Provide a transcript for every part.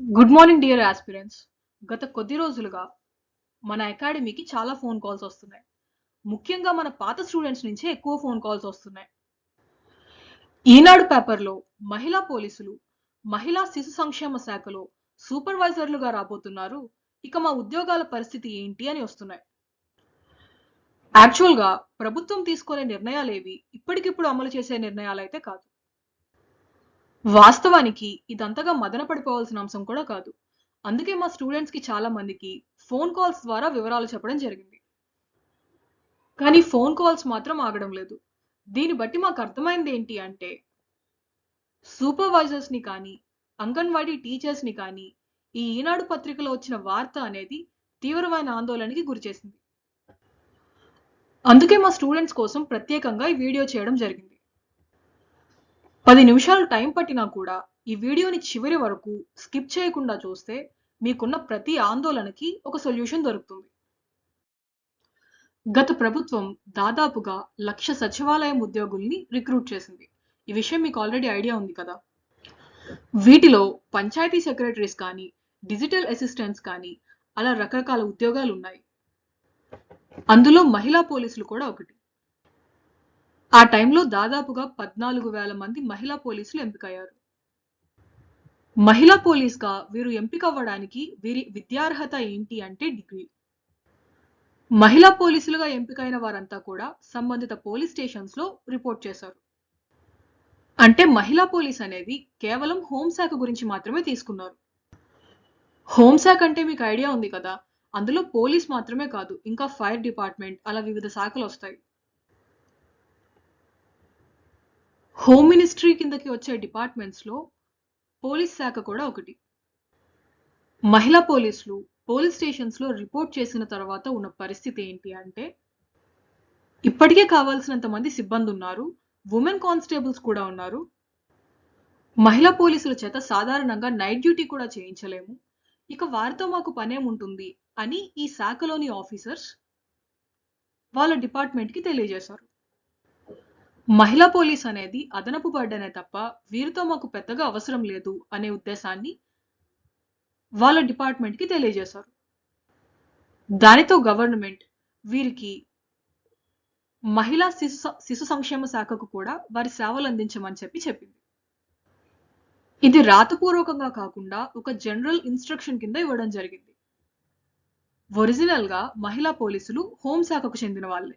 Good morning dear aspirants గత కొద్ది రోజులుగా మన అకాడమీకి చాలా ఫోన్ కాల్స్ వస్తున్నాయి. ముఖ్యంగా మన పాత స్టూడెంట్స్ నుంచే ఎక్కువ ఫోన్ కాల్స్ వస్తున్నాయి. ఈనాడు పేపర్లో మహిళా పోలీసులు మహిళా శిశు సంక్షేమ శాఖలో సూపర్వైజర్లుగా రాబోతున్నారు. ఇక మా ఉద్యోగాల పరిస్థితి ఏంటి అని వస్తున్నాయి. యాక్చువల్గా ప్రభుత్వం తీసుకునే నిర్ణయాలేవి ఇప్పటికిప్పుడు అమలు చేసే నిర్ణయాలైతే కాదు. వాస్తవానికి ఇదంతగా మదన పడిపోవాల్సిన అంశం కూడా కాదు. అందుకే మా స్టూడెంట్స్కి చాలా మందికి ఫోన్ కాల్స్ ద్వారా వివరాలు చెప్పడం జరిగింది. కానీ ఫోన్ కాల్స్ మాత్రం ఆగడం లేదు. దీన్ని బట్టి మాకు అర్థమైంది ఏంటి అంటే సూపర్వైజర్స్ని కానీ అంగన్వాడీ టీచర్స్ని కానీ ఈ ఈనాడు పత్రికలో వచ్చిన వార్త అనేది తీవ్రమైన ఆందోళనకి గురిచేసింది అందుకే మా స్టూడెంట్స్ కోసం ప్రత్యేకంగా ఈ వీడియో చేయడం జరిగింది. పది నిమిషాలు టైం పట్టినా కూడా ఈ వీడియోని చివరి వరకు స్కిప్ చేయకుండా చూస్తే మీకున్న ప్రతి ఆందోళనకి ఒక సొల్యూషన్ దొరుకుతుంది. గత ప్రభుత్వం దాదాపుగా లక్ష సచివాలయం ఉద్యోగుల్ని రిక్రూట్ చేసింది. ఈ విషయం మీకు ఆల్రెడీ ఐడియా ఉంది కదా. వీటిలో పంచాయతీ సెక్రటరీస్ కానీ డిజిటల్ అసిస్టెంట్స్ కానీ అలా రకరకాల ఉద్యోగాలు ఉన్నాయి. అందులో మహిళా పోలీసులు కూడా ఒకటి. ఆ టైంలో దాదాపుగా పద్నాలుగు వేల మంది మహిళా పోలీసులు ఎంపికయ్యారు. మహిళా పోలీస్గా వీరు ఎంపిక అవ్వడానికి వీరి విద్యార్హత ఏంటి అంటే డిగ్రీ. మహిళా పోలీసులుగా ఎంపికైన వారంతా కూడా సంబంధిత పోలీస్ స్టేషన్స్లో రిపోర్ట్ చేశారు. అంటే మహిళా పోలీస్ అనేది కేవలం హోంశాఖ గురించి మాత్రమే తీసుకున్నారు. హోంశాఖ అంటే మీకు ఐడియా ఉంది కదా? అందులో పోలీస్ మాత్రమే కాదు ఇంకా ఫైర్ డిపార్ట్మెంట్ అలా వివిధ శాఖలు వస్తాయి. హోమ్ మినిస్ట్రీ కిందకి వచ్చే డిపార్ట్మెంట్స్లో పోలీస్ శాఖ కూడా ఒకటి. మహిళా పోలీసులు పోలీస్ స్టేషన్స్లో రిపోర్ట్ చేసిన తర్వాత ఉన్న పరిస్థితి ఏంటి అంటే ఇప్పటికే కావాల్సినంత మంది సిబ్బంది ఉన్నారు ఉమెన్ కానిస్టేబుల్స్ కూడా ఉన్నారు. మహిళా పోలీసుల చేత సాధారణంగా నైట్ డ్యూటీ కూడా చేయించలేము. ఇక వారితో మాకు పనేముంటుంది అని ఈ శాఖలోని ఆఫీసర్స్ వాళ్ళ డిపార్ట్మెంట్కి తెలియజేశారు. మహిళా పోలీస్ అనేది అదనపు బర్డనే తప్ప వీరితో మాకు పెద్దగా అవసరం లేదు అనే ఉద్దేశాన్ని వాళ్ళ డిపార్ట్మెంట్కి తెలియజేశారు. దానితో గవర్నమెంట్ వీరికి మహిళా శిశు శిశు సంక్షేమ శాఖకు కూడా వారి సేవలు అందించమని చెప్పి చెప్పింది. ఇది రాతపూర్వకంగా కాకుండా ఒక జనరల్ ఇన్స్ట్రక్షన్ కింద ఇవ్వడం జరిగింది. ఒరిజినల్గా మహిళా పోలీసులు హోంశాఖకు చెందిన వాళ్ళే.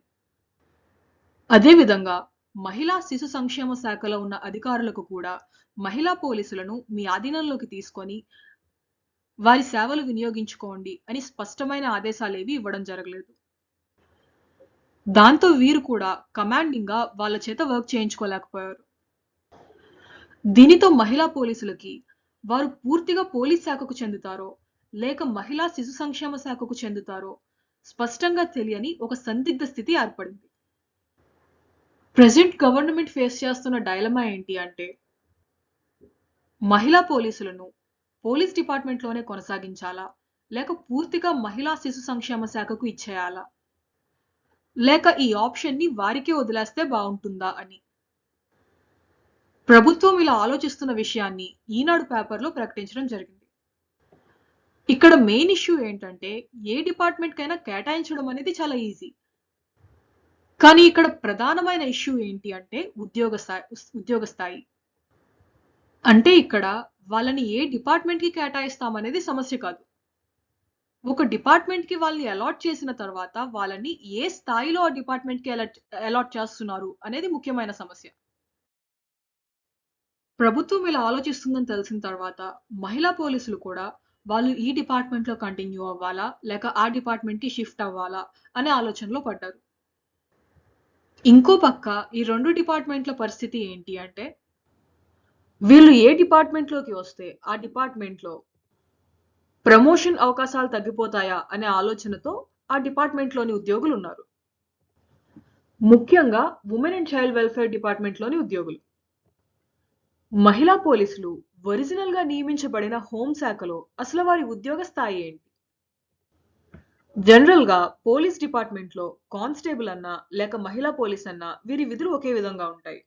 అదేవిధంగా మహిళా శిశు సంక్షేమ శాఖలో ఉన్న అధికారులకు కూడా మహిళా పోలీసులను మీ ఆధీనంలోకి తీసుకొని వారి సేవలు వినియోగించుకోండి అని స్పష్టమైన ఆదేశాలేవి ఇవ్వడం జరగలేదు. దాంతో వీరు కూడా కమాండింగ్గా వాళ్ళ చేత వర్క్ చేయించుకోలేకపోయారు. దీనితో మహిళా పోలీసులకి వారు పూర్తిగా పోలీస్ శాఖకు చెందుతారో లేక మహిళా శిశు సంక్షేమ శాఖకు చెందుతారో స్పష్టంగా తెలియని ఒక సందిగ్ధ స్థితి ఏర్పడింది. ప్రజెంట్ గవర్నమెంట్ ఫేస్ చేస్తున్న డైలమా ఏంటి అంటే మహిళా పోలీసులను పోలీస్ డిపార్ట్మెంట్లోనే కొనసాగించాలా? లేక పూర్తిగా మహిళా శిశు సంక్షేమ శాఖకు ఇచ్చేయాలా? లేక ఈ ఆప్షన్ని వారికే వదిలేస్తే బాగుంటుందా అని? ప్రభుత్వం ఇలా ఆలోచిస్తున్న విషయాన్ని ఈనాడు పేపర్లో ప్రకటించడం జరిగింది. ఇక్కడ మెయిన్ ఇష్యూ ఏంటంటే ఏ డిపార్ట్మెంట్ కైనా కేటాయించడం అనేది చాలా ఈజీ కానీ ఇక్కడ ప్రధానమైన ఇష్యూ ఏంటి అంటే ఉద్యోగ స్థాయి ఉద్యోగ స్థాయి. అంటే ఇక్కడ వాళ్ళని ఏ డిపార్ట్మెంట్కి కేటాయిస్తామనేది సమస్య కాదు. ఒక డిపార్ట్మెంట్కి వాళ్ళని అలాట్ చేసిన తర్వాత వాళ్ళని ఏ స్థాయిలో ఆ డిపార్ట్మెంట్కి అలాట్ చేస్తున్నారు అనేది ముఖ్యమైన సమస్య. ప్రభుత్వం ఇలా ఆలోచిస్తుందని తెలిసిన తర్వాత మహిళా పోలీసులు కూడా వాళ్ళు ఈ డిపార్ట్మెంట్లో కంటిన్యూ అవ్వాలా లేక ఆ డిపార్ట్మెంట్కి షిఫ్ట్ అవ్వాలా అనే ఆలోచనలో పడ్డారు. ఇంకో పక్క ఈ రెండు డిపార్ట్మెంట్ల పరిస్థితి ఏంటి అంటే వీళ్ళు ఏ డిపార్ట్మెంట్లోకి వస్తే ఆ డిపార్ట్మెంట్లో ప్రమోషన్ అవకాశాలు తగ్గిపోతాయా అనే ఆలోచనతో ఆ డిపార్ట్మెంట్లోని ఉద్యోగులు ఉన్నారు. ముఖ్యంగా ఉమెన్ అండ్ చైల్డ్ వెల్ఫేర్ డిపార్ట్మెంట్లోని ఉద్యోగులు. మహిళా పోలీసులు ఒరిజినల్గా నియమించబడిన హోంశాఖలో అసలు వారి ఉద్యోగ స్థాయి ఏంటి? జనరల్గా పోలీస్ డిపార్ట్మెంట్లో కానిస్టేబుల్ అన్నా లేక మహిళా పోలీస్ అన్నా వీరి విధులు ఒకే విధంగా ఉంటాయి.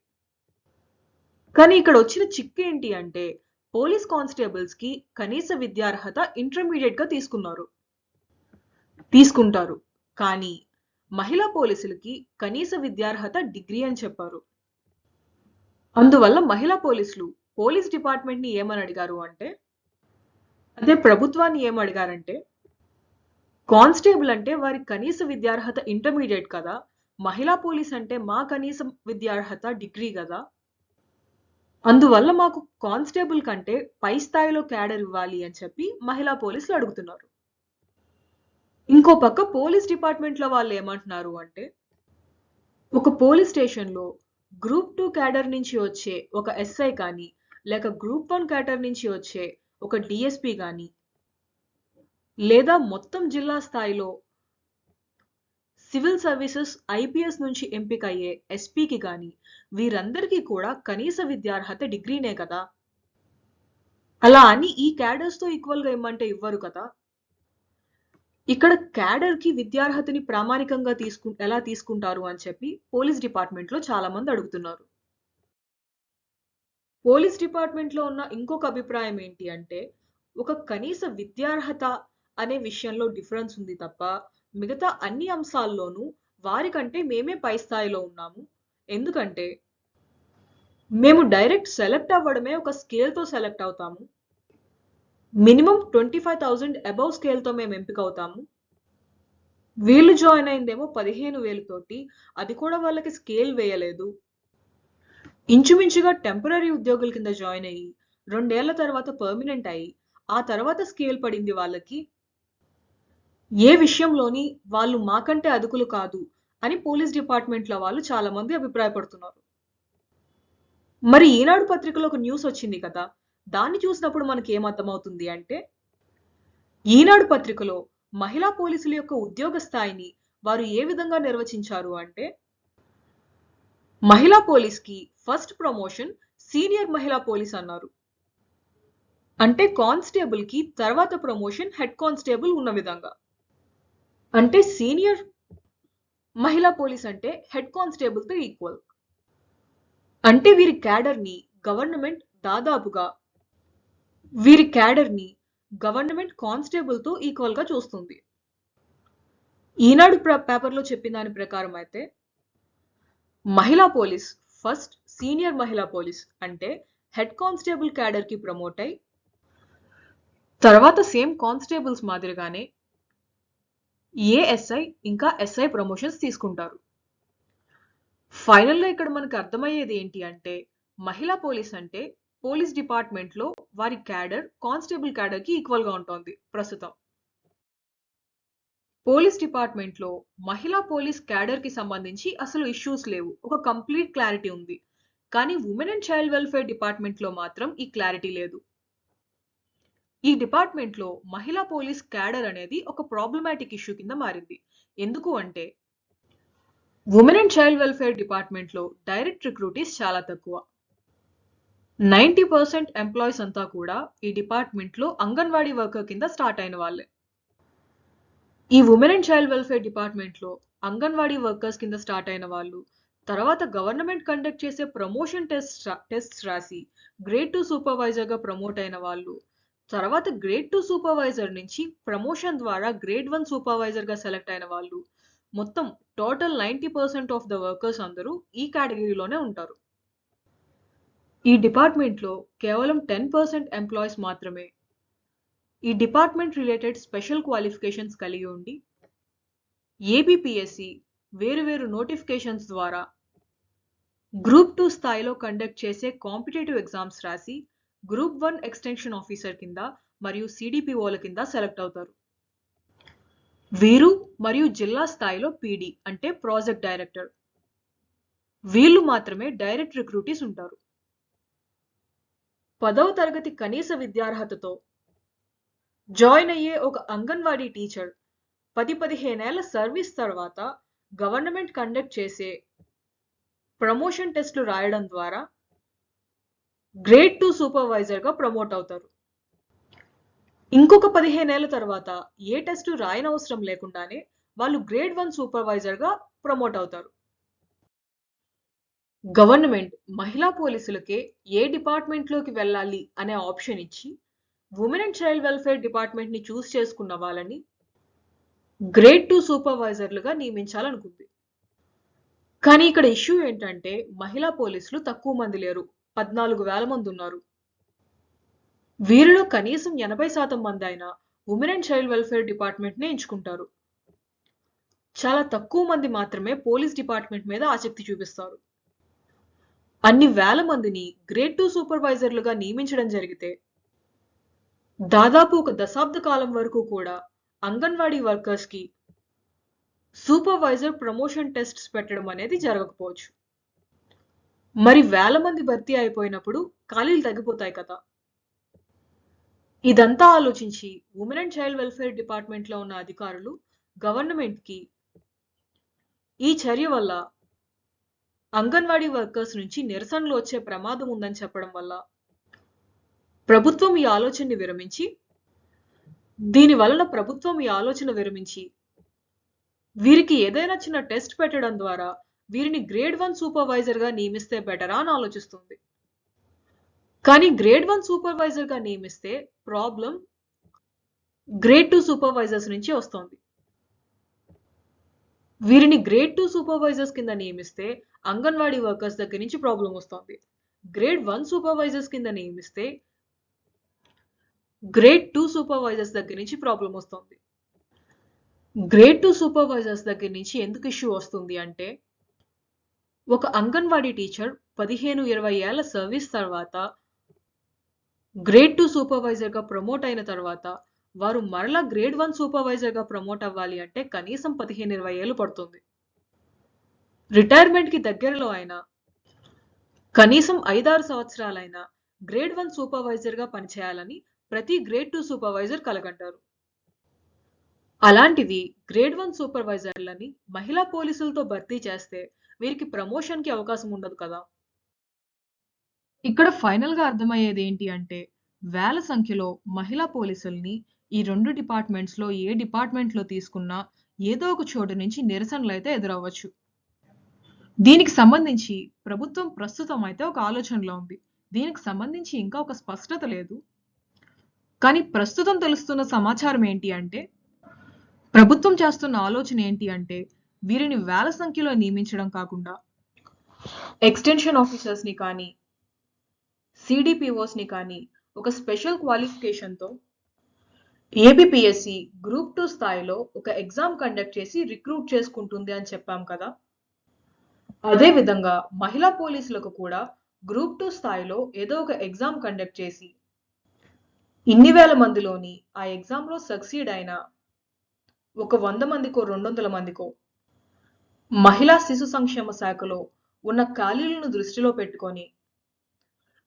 కానీ ఇక్కడ వచ్చిన చిక్కు ఏంటి అంటే పోలీస్ కానిస్టేబుల్స్కి కనీస విద్యార్హత ఇంటర్మీడియట్గా తీసుకున్నారు. తీసుకుంటారు. కానీ మహిళా పోలీసులకి కనీస విద్యార్హత డిగ్రీ అని చెప్పారు. అందువల్ల మహిళా పోలీసులు పోలీస్ డిపార్ట్మెంట్ని ఏమని అడిగారు అంటే అదే ప్రభుత్వాన్ని ఏం అడిగారంటే కానిస్టేబుల్ అంటే వారి కనీస విద్యార్హత ఇంటర్మీడియట్ కదా. మహిళా పోలీస్ అంటే మా కనీస విద్యార్హత డిగ్రీ కదా. అందువల్ల మాకు కానిస్టేబుల్ కంటే పై స్థాయిలో క్యాడర్ ఇవ్వాలి అని చెప్పి మహిళా పోలీసులు అడుగుతున్నారు. ఇంకో పక్క పోలీస్ డిపార్ట్మెంట్లో వాళ్ళు ఏమంటున్నారు అంటే ఒక పోలీస్ స్టేషన్లో గ్రూప్ టూ క్యాడర్ నుంచి వచ్చే ఒక ఎస్ఐ కానీ లేక గ్రూప్ వన్ క్యాడర్ నుంచి వచ్చే ఒక డిఎస్పి కానీ లేదా మొత్తం జిల్లా స్థాయిలో సివిల్ సర్వీసెస్ ఐపీఎస్ నుంచి ఎంపిక అయ్యే ఎస్పీకి కానీ వీరందరికీ కూడా కనీస విద్యార్హత డిగ్రీనే కదా? అలా అని ఈ క్యాడర్స్తో ఈక్వల్గా ఇమ్మంటే ఇవ్వరు కదా? ఇక్కడ క్యాడర్కి విద్యార్హతని ప్రామాణికంగా తీసుకు ఎలా తీసుకుంటారు అని చెప్పి పోలీస్ డిపార్ట్మెంట్లో చాలామంది చాలా మంది అడుగుతున్నారు. పోలీస్ డిపార్ట్మెంట్లో ఉన్న ఇంకొక అభిప్రాయం ఏంటి అంటే ఒక కనీస విద్యార్హత అనే విషయంలో డిఫరెన్స్ ఉంది తప్ప మిగతా అన్ని అంశాల్లోనూ వారికంటే మేమే పై స్థాయిలో ఉన్నాము. ఎందుకంటే మేము డైరెక్ట్ సెలెక్ట్ అవ్వడమే ఒక స్కేల్తో సెలెక్ట్ అవుతాము. Minimum twenty five thousand above స్కేల్తో మేము ఎంపిక అవుతాము వీళ్ళు జాయిన్ అయిందేమో పదిహేను వేలతోటి అది కూడా వాళ్ళకి స్కేల్ వేయలేదు. ఇంచుమించుగా టెంపరీ ఉద్యోగుల కింద జాయిన్ అయ్యి రెండేళ్ళ తర్వాత పర్మనెంట్ అయ్యి ఆ తర్వాత స్కేల్ పడింది వాళ్ళకి ఏ విషయంలోని వాళ్ళు మాకంటే అదుకులు కాదు అని పోలీస్ డిపార్ట్మెంట్ల వాళ్ళు చాలా మంది అభిప్రాయపడుతున్నారు. మరి ఈనాడు పత్రికలో ఒక న్యూస్ వచ్చింది కదా దాన్ని చూసినప్పుడు మనకి ఏం అర్థమవుతుంది అంటే ఈనాడు పత్రికలో మహిళా పోలీసుల యొక్క ఉద్యోగ స్థాయిని వారు ఏ విధంగా నిర్వచించారు అంటే మహిళా పోలీస్కి ఫస్ట్ ప్రమోషన్ సీనియర్ మహిళా పోలీస్ అన్నారు. అంటే కానిస్టేబుల్కి తర్వాత ప్రమోషన్ హెడ్ కానిస్టేబుల్ ఉన్న విధంగా. అంటే సీనియర్ మహిళా పోలీస్ అంటే హెడ్ కానిస్టేబుల్తో ఈక్వల్. అంటే వీరి క్యాడర్ని గవర్నమెంట్ దాదాపుగా వీరి క్యాడర్ని గవర్నమెంట్ కానిస్టేబుల్తో ఈక్వల్గా చూస్తుంది. ఈనాడు పేపర్లో చెప్పిన దాని ప్రకారం అయితే మహిళా పోలీస్ ఫస్ట్ సీనియర్ మహిళా పోలీస్ అంటే హెడ్ కానిస్టేబుల్ క్యాడర్కి ప్రమోట్ అయి తర్వాత సేమ్ కానిస్టేబుల్స్ మాదిరిగానే ఏఎస్ఐ ఇంకా ఎస్ఐ ప్రమోషన్స్ తీసుకుంటారు. ఫైనల్గా ఇక్కడ మనకు అర్థమయ్యేది ఏంటి అంటే మహిళా పోలీస్ అంటే పోలీస్ డిపార్ట్మెంట్లో వారి క్యాడర్ కానిస్టేబుల్ క్యాడర్కి ఈక్వల్గా ఉంటుంది ప్రస్తుతం. పోలీస్ డిపార్ట్మెంట్లో మహిళా పోలీస్ క్యాడర్కి సంబంధించి అసలు ఇష్యూస్ లేవు. ఒక కంప్లీట్ క్లారిటీ ఉంది. కానీ ఉమెన్ అండ్ చైల్డ్ వెల్ఫేర్ డిపార్ట్మెంట్లో మాత్రం ఈ క్లారిటీ లేదు. ఈ డిపార్ట్మెంట్లో మహిళా పోలీస్ క్యాడర్ అనేది ఒక ప్రాబ్లమాటిక్ ఇష్యూ కింద మారింది. ఎందుకు అంటే ఉమెన్ అండ్ చైల్డ్ వెల్ఫేర్ డిపార్ట్మెంట్లో డైరెక్ట్ రిక్రూటీస్ చాలా తక్కువ. నైంటీ పర్సెంట్ ఎంప్లాయీస్ అంతా కూడా ఈ డిపార్ట్మెంట్లో అంగన్వాడీ వర్కర్ కింద స్టార్ట్ అయిన వాళ్ళే. ఈ ఉమెన్ అండ్ చైల్డ్ వెల్ఫేర్ డిపార్ట్మెంట్లో అంగన్వాడీ వర్కర్స్ కింద స్టార్ట్ అయిన వాళ్ళు తర్వాత గవర్నమెంట్ కండక్ట్ చేసే ప్రమోషన్ టెస్ట్ టెస్ట్ రాసి గ్రేడ్ టూ సూపర్వైజర్గా ప్రమోట్ అయిన వాళ్ళు తర్వాత గ్రేడ్ టూ సూపర్వైజర్ నుంచి ప్రమోషన్ ద్వారా గ్రేడ్ వన్ సూపర్వైజర్గా సెలెక్ట్ అయిన వాళ్ళు మొత్తం total ninety percent of the workers అందరూ ఈ కేటగిరీలోనే ఉంటారు. ఈ డిపార్ట్మెంట్లో కేవలం టెన్ పర్సెంట్ ఎంప్లాయీస్ మాత్రమే. ఈ డిపార్ట్మెంట్ రిలేటెడ్ స్పెషల్ క్వాలిఫికేషన్స్ కలిగి ఉండి ఏబిపిఎస్సి వేరువేరు నోటిఫికేషన్స్ ద్వారా గ్రూప్ టూ స్థాయిలో కండక్ట్ చేసే కాంపిటేటివ్ ఎగ్జామ్స్ రాసి గ్రూప్ వన్ ఎక్స్టెన్షన్ ఆఫీసర్ కింద మరియు సిడిపిఓల కింద సెలెక్ట్ అవుతారు. వీరు మరియు జిల్లా స్థాయిలో పీడి అంటే ప్రాజెక్ట్ డైరెక్టర్. వీళ్ళు మాత్రమే డైరెక్ట్ రిక్రూటీస్ ఉంటారు. పదవ తరగతి కనీస విద్యార్హతతో జాయిన్ అయ్యే ఒక అంగన్వాడీ టీచర్ పది పదిహేనేళ్ళ సర్వీస్ తర్వాత గవర్నమెంట్ కండక్ట్ చేసే ప్రమోషన్ టెస్టులు రాయడం ద్వారా గ్రేడ్ టూ సూపర్వైజర్గా ప్రమోట్ అవుతారు. ఇంకొక పదిహేనేళ్ళ తర్వాత ఏ టెస్టు రాయనవసరం లేకుండానే వాళ్ళు గ్రేడ్ వన్ సూపర్వైజర్గా ప్రమోట్ అవుతారు. గవర్నమెంట్ మహిళా పోలీసులకే ఏ డిపార్ట్మెంట్లోకి వెళ్ళాలి అనే ఆప్షన్ ఇచ్చి ఉమెన్ అండ్ చైల్డ్ వెల్ఫేర్ డిపార్ట్మెంట్ని చూస్ చేసుకున్న వాళ్ళని గ్రేడ్ టూ సూపర్వైజర్లుగా నియమించాలనుకుంది. కానీ ఇక్కడ ఇష్యూ ఏంటంటే మహిళా పోలీసులు తక్కువ మంది లేరు. పద్నాలుగు వేల మంది ఉన్నారు. వీరిలో కనీసం ఎనభై శాతం మంది అయిన ఉమెన్ అండ్ చైల్డ్ వెల్ఫేర్ డిపార్ట్మెంట్ని ఎంచుకుంటారు. చాలా తక్కువ మంది మాత్రమే పోలీస్ డిపార్ట్మెంట్ మీద ఆసక్తి చూపిస్తారు. అన్ని వేల మందిని గ్రేడ్ టూ సూపర్వైజర్లుగా నియమించడం జరిగితే దాదాపు ఒక దశాబ్ద కాలం వరకు కూడా అంగన్వాడీ వర్కర్స్కి సూపర్వైజర్ ప్రమోషన్ టెస్ట్స్ పెట్టడం అనేది జరగకపోవచ్చు. మరి వేల మంది భర్తీ అయిపోయినప్పుడు ఖాళీలు తగ్గిపోతాయి కదా. ఇదంతా ఆలోచించి ఉమెన్ అండ్ చైల్డ్ వెల్ఫేర్ డిపార్ట్మెంట్లో ఉన్న అధికారులు గవర్నమెంట్కి ఈ చర్య వల్ల అంగన్వాడీ వర్కర్స్ నుంచి నిరసనలు వచ్చే ప్రమాదం ఉందని చెప్పడం వల్ల ప్రభుత్వం ఈ ఆలోచనని విరమించి దీని వలన ప్రభుత్వం ఈ ఆలోచన విరమించి వీరికి ఏదైనా చిన్న టెస్ట్ పెట్టడం ద్వారా వీరిని గ్రేడ్ వన్ సూపర్వైజర్గా నియమిస్తే బెటరా అని ఆలోచిస్తుంది. కానీ గ్రేడ్ వన్ సూపర్వైజర్గా నియమిస్తే ప్రాబ్లం గ్రేడ్ టూ సూపర్వైజర్స్ నుంచి వస్తుంది. వీరిని గ్రేడ్ టూ సూపర్వైజర్స్ కింద నియమిస్తే అంగన్వాడీ వర్కర్స్ దగ్గర నుంచి ప్రాబ్లం వస్తుంది. గ్రేడ్ వన్ సూపర్వైజర్స్ కింద నియమిస్తే గ్రేడ్ టూ సూపర్వైజర్స్ దగ్గర నుంచి ప్రాబ్లం వస్తుంది. గ్రేడ్ టూ సూపర్వైజర్స్ దగ్గర నుంచి ఎందుకు ఇష్యూ వస్తుంది అంటే ఒక అంగన్వాడీ టీచర్ పదిహేను ఇరవై ఏళ్ళ సర్వీస్ తర్వాత గ్రేడ్ టూ సూపర్వైజర్గా ప్రమోట్ అయిన తర్వాత వారు మరలా గ్రేడ్ వన్ సూపర్వైజర్గా ప్రమోట్ అవ్వాలి అంటే కనీసం పదిహేను ఇరవై ఏళ్ళు పడుతుంది. రిటైర్మెంట్కి దగ్గరలో అయినా కనీసం ఐదారు సంవత్సరాలైనా గ్రేడ్ వన్ సూపర్వైజర్గా పనిచేయాలని ప్రతి గ్రేడ్ టూ సూపర్వైజర్ కలగంటారు. అలాంటిది గ్రేడ్ వన్ సూపర్వైజర్లని మహిళా పోలీసులతో భర్తీ చేస్తే వీరికి ప్రమోషన్కి అవకాశం ఉండదు కదా. ఇక్కడ ఫైనల్గా అర్థమయ్యేది ఏంటి అంటే వేల సంఖ్యలో మహిళా పోలీసుల్ని ఈ రెండు డిపార్ట్మెంట్స్లో ఏ డిపార్ట్మెంట్లో తీసుకున్నా ఏదో ఒక చోటు నుంచి నిరసనలు అయితే ఎదురవ్వచ్చు. దీనికి సంబంధించి ప్రభుత్వం ప్రస్తుతం అయితే ఒక ఆలోచనలో ఉంది. దీనికి సంబంధించి ఇంకా ఒక స్పష్టత లేదు. కానీ ప్రస్తుతం తెలుస్తున్న సమాచారం ఏంటి అంటే ప్రభుత్వం చేస్తున్న ఆలోచన ఏంటి అంటే వీరిని వేల సంఖ్యలో నియమించడం కాకుండా ఎక్స్టెన్షన్ ఆఫీసర్స్ని కానీ సిడిపిఓస్ని కానీ ఒక స్పెషల్ క్వాలిఫికేషన్తో ఏబిపిఎస్సి గ్రూప్ టూ స్థాయిలో ఒక ఎగ్జామ్ కండక్ట్ చేసి రిక్రూట్ చేసుకుంటుంది అని చెప్పాం కదా. అదే విధంగా మహిళా పోలీసులకు కూడా గ్రూప్ టూ స్థాయిలో ఏదో ఒక ఎగ్జామ్ కండక్ట్ చేసి ఇన్ని వేల మందిలోని ఆ ఎగ్జామ్లో సక్సీడ్ అయిన ఒక వంద మందికో రెండు వందల మందికో మహిళా శిశు సంక్షేమ శాఖలో ఉన్న ఖాళీలను దృష్టిలో పెట్టుకొని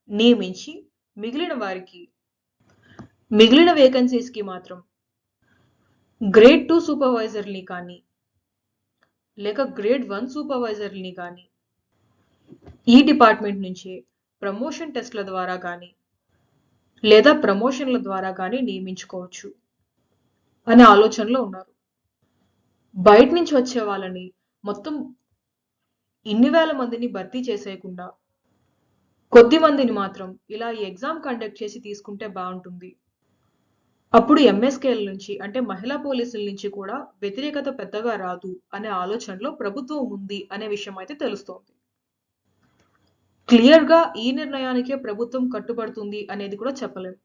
నియమించి మిగిలిన వారికి మిగిలిన వేకెన్సీస్కి మాత్రం గ్రేడ్ టూ సూపర్వైజర్ని కానీ లేక గ్రేడ్ వన్ సూపర్వైజర్ని కానీ ఈ డిపార్ట్మెంట్ నుంచే ప్రమోషన్ టెస్ట్ల ద్వారా కానీ లేదా ప్రమోషన్ల ద్వారా కానీ నియమించుకోవచ్చు అనే ఆలోచనలో ఉన్నారు. బయట నుంచి వచ్చే వాళ్ళని మొత్తం ఇన్ని వేల మందిని భర్తీ చేసేయకుండా కొద్ది మందిని మాత్రం ఇలా ఈ ఎగ్జామ్ కండక్ట్ చేసి తీసుకుంటే బాగుంటుంది. అప్పుడు ఎంఎస్కేల నుంచి అంటే మహిళా పోలీసుల నుంచి కూడా వ్యతిరేకత పెద్దగా రాదు అనే ఆలోచనలో ప్రభుత్వం ఉంది అనే విషయం అయితే తెలుస్తోంది. క్లియర్గా ఈ నిర్ణయానికే ప్రభుత్వం కట్టుబడుతుంది అనేది కూడా చెప్పలేము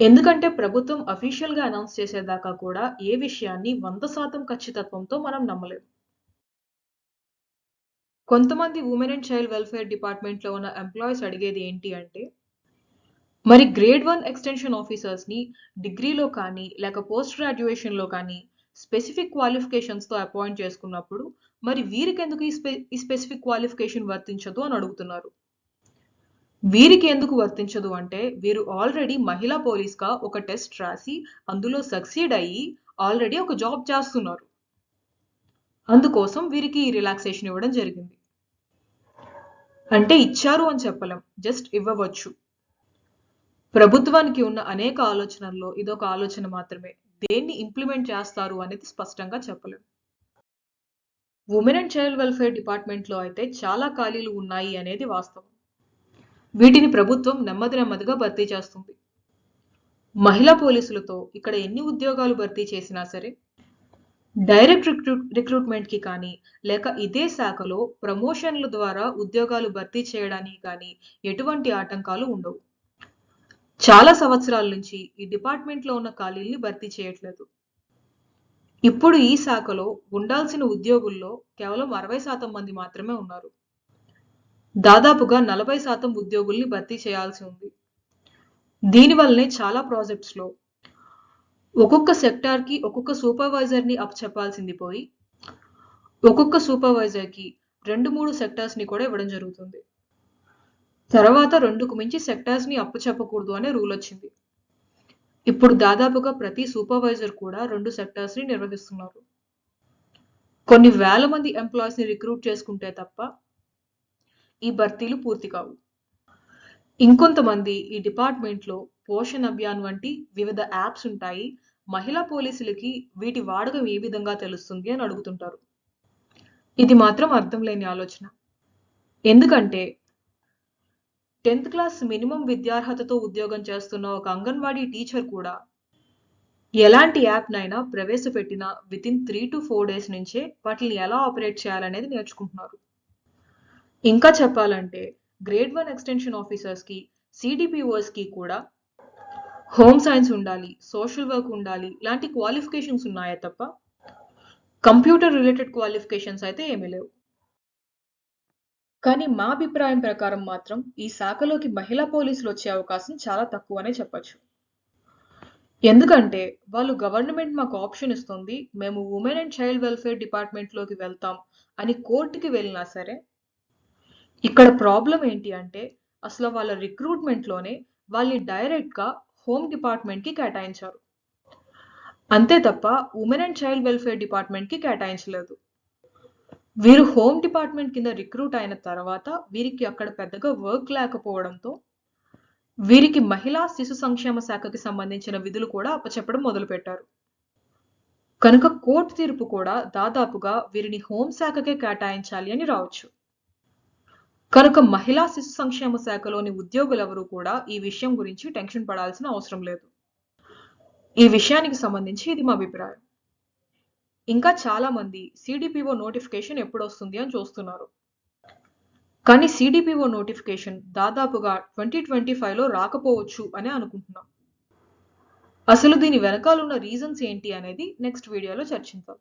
ఎందుకంటే ప్రభుత్వం అఫీషియల్గా అనౌన్స్ చేసేదాకా కూడా ఏ విషయాన్ని వంద శాతం ఖచ్చితత్వంతో మనం నమ్మలేము. కొంతమంది ఉమెన్ అండ్ చైల్డ్ వెల్ఫేర్ డిపార్ట్మెంట్లో ఉన్న ఎంప్లాయీస్ అడిగేది ఏంటి అంటే మరి గ్రేడ్ వన్ ఎక్స్టెన్షన్ ఆఫీసర్స్ని డిగ్రీలో కానీ లేక పోస్ట్ గ్రాడ్యుయేషన్లో కానీ స్పెసిఫిక్ క్వాలిఫికేషన్స్తో అపాయింట్ చేసుకున్నప్పుడు మరి వీరికెందుకు ఈ స్పె ఈ స్పెసిఫిక్ క్వాలిఫికేషన్ వర్తించదు అని అడుగుతున్నారు. వీరికి ఎందుకు వర్తించదు అంటే వీరు ఆల్రెడీ మహిళా పోలీస్గా ఒక టెస్ట్ రాసి అందులో సక్సీడ్ అయ్యి ఆల్రెడీ ఒక జాబ్ చేస్తున్నారు. అందుకోసం వీరికి ఈ రిలాక్సేషన్ ఇవ్వడం జరిగింది. అంటే ఇచ్చారు అని చెప్పలేం జస్ట్ ఇవ్వవచ్చు. ప్రభుత్వానికి ఉన్న అనేక ఆలోచనల్లో ఇదొక ఆలోచన మాత్రమే. దేన్ని ఇంప్లిమెంట్ చేస్తారు అనేది స్పష్టంగా చెప్పలేం. ఉమెన్ అండ్ చైల్డ్ వెల్ఫేర్ డిపార్ట్మెంట్లో అయితే చాలా ఖాళీలు ఉన్నాయి అనేది వాస్తవం. వీటిని ప్రభుత్వం నెమ్మది నెమ్మదిగా భర్తీ చేస్తుంది. మహిళా పోలీసులతో ఇక్కడ ఎన్ని ఉద్యోగాలు భర్తీ చేసినా సరే డైరెక్ట్ రిక్రూట్ రిక్రూట్మెంట్కి కానీ లేక ఇదే శాఖలో ప్రమోషన్ల ద్వారా ఉద్యోగాలు భర్తీ చేయడానికి కానీ ఎటువంటి ఆటంకాలు ఉండవు. చాలా సంవత్సరాల నుంచి ఈ డిపార్ట్మెంట్లో ఉన్న ఖాళీల్ని భర్తీ చేయట్లేదు. ఇప్పుడు ఈ శాఖలో ఉండాల్సిన ఉద్యోగుల్లో కేవలం అరవై శాతం మంది మాత్రమే ఉన్నారు. దాదాపుగా నలభై శాతం ఉద్యోగుల్ని భర్తీ చేయాల్సి ఉంది. దీనివల్లనే చాలా ప్రాజెక్ట్స్లో ఒక్కొక్క సెక్టార్కి ఒక్కొక్క సూపర్వైజర్ని అప్పచెప్పాల్సింది పోయి ఒక్కొక్క సూపర్వైజర్కి రెండు మూడు సెక్టార్స్ని కూడా ఇవ్వడం జరుగుతుంది. తర్వాత రెండుకు మించి సెక్టార్స్ని అప్పు చెప్పకూడదు అనే రూల్ వచ్చింది. ఇప్పుడు దాదాపుగా ప్రతి సూపర్వైజర్ కూడా రెండు సెక్టార్స్ని నిర్వహిస్తున్నారు. కొన్ని వేల మంది ఎంప్లాయీస్ని రిక్రూట్ చేసుకుంటే తప్ప ఈ భర్తీలు పూర్తి కావు. ఇంకొంతమంది ఈ డిపార్ట్మెంట్లో పోషణ్ అభియాన్ వంటి వివిధ యాప్స్ ఉంటాయి. మహిళా పోలీసులకి వీటి వాడకం ఏ విధంగా తెలుస్తుంది అని అడుగుతుంటారు. ఇది మాత్రం అర్థం లేని ఆలోచన. ఎందుకంటే టెన్త్ క్లాస్ మినిమం విద్యార్హతతో ఉద్యోగం చేస్తున్న ఒక అంగన్వాడీ టీచర్ కూడా ఎలాంటి యాప్నైనా ప్రవేశపెట్టిన within three to four days నుంచే వాటిని ఎలా ఆపరేట్ చేయాలనేది నేర్చుకుంటున్నారు. ఇంకా చెప్పాలంటే గ్రేడ్ వన్ ఎక్స్టెన్షన్ ఆఫీసర్స్కి సిడిపిఓస్కి కూడా హోమ్ సైన్స్ ఉండాలి సోషల్ వర్క్ ఉండాలి ఇలాంటి క్వాలిఫికేషన్స్ ఉన్నాయా తప్ప? కంప్యూటర్ రిలేటెడ్ క్వాలిఫికేషన్స్ అయితే ఏమీ లేవు. కానీ మా అభిప్రాయం ప్రకారం మాత్రం ఈ శాఖలోకి మహిళా పోలీసులు వచ్చే అవకాశం చాలా తక్కువనే చెప్పచ్చు. ఎందుకంటే వాళ్ళు గవర్నమెంట్ మాకు ఆప్షన్ ఇస్తుంది మేము ఉమెన్ అండ్ చైల్డ్ వెల్ఫేర్ డిపార్ట్మెంట్లోకి వెళ్తాం అని కోర్టుకి వెళ్ళినా సరే ఇక్కడ ప్రాబ్లం ఏంటి అంటే అసలు వాళ్ళ రిక్రూట్మెంట్లోనే వాళ్ళని డైరెక్ట్గా హోమ్ డిపార్ట్మెంట్కి కేటాయించారు. అంతే తప్ప ఉమెన్ అండ్ చైల్డ్ వెల్ఫేర్ డిపార్ట్మెంట్కి కేటాయించలేదు. వీరు హోమ్ డిపార్ట్మెంట్ కింద రిక్రూట్ అయిన తర్వాత వీరికి అక్కడ పెద్దగా వర్క్ లేకపోవడంతో వీరికి మహిళా శిశు సంక్షేమ శాఖకి సంబంధించిన విధులు కూడా అప్పచెప్పడం మొదలుపెట్టారు. కనుక కోర్టు తీర్పు కూడా దాదాపుగా వీరిని హోం శాఖకే కేటాయించాలి అని రావచ్చు. కనుక మహిళా శిశు సంక్షేమ శాఖలోని ఉద్యోగులెవరూ కూడా ఈ విషయం గురించి టెన్షన్ పడాల్సిన అవసరం లేదు. ఈ విషయానికి సంబంధించి ఇది మా అభిప్రాయం. ఇంకా చాలా మంది సిడిపిఓ నోటిఫికేషన్ ఎప్పుడు వస్తుంది అని చూస్తున్నారు. కానీ సిడిపిఓ నోటిఫికేషన్ దాదాపుగా ట్వంటీ ట్వంటీ ఫైవ్లో రాకపోవచ్చు అని అనుకుంటున్నాం. అసలు దీని వెనకాల ఉన్న రీజన్స్ ఏంటి అనేది నెక్స్ట్ వీడియోలో చర్చిద్దాం.